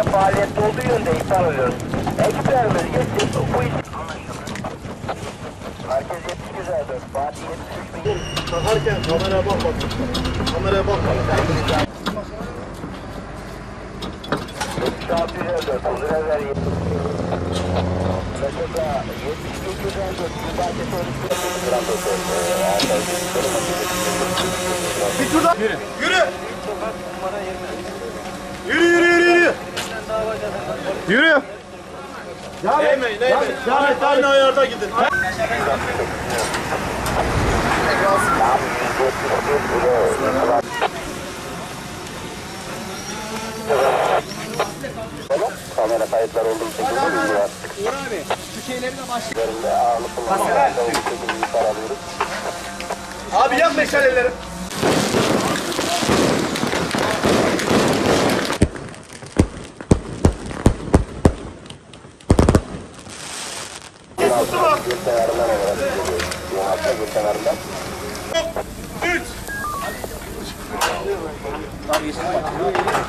faaliyette olduğu yönde ihbar alıyoruz. Ekiplerimiz geçti. Bu iş... Merkez 70 güzel Fatih 73 bin. Takarken kameraya bak bak. Kameraya bak bak. 7654 huzur evler Mesela 72 güzel bir bahçe sonuçta Grand Otel. Bir tur daha. Yürü. Yürü. Yürü yürü yürü. Devam et. Eğmeyin eğmeyin. Devam et. Aynı ayarda gidin. Kamera kayıtları olduğu için bilgi var. Uğur abi şu şeyleri de başla. Üzerinde ağırlık kullanımda olduğu için ihbar alıyoruz. Abi yak meşaleleri. Tuttu mu? Üç.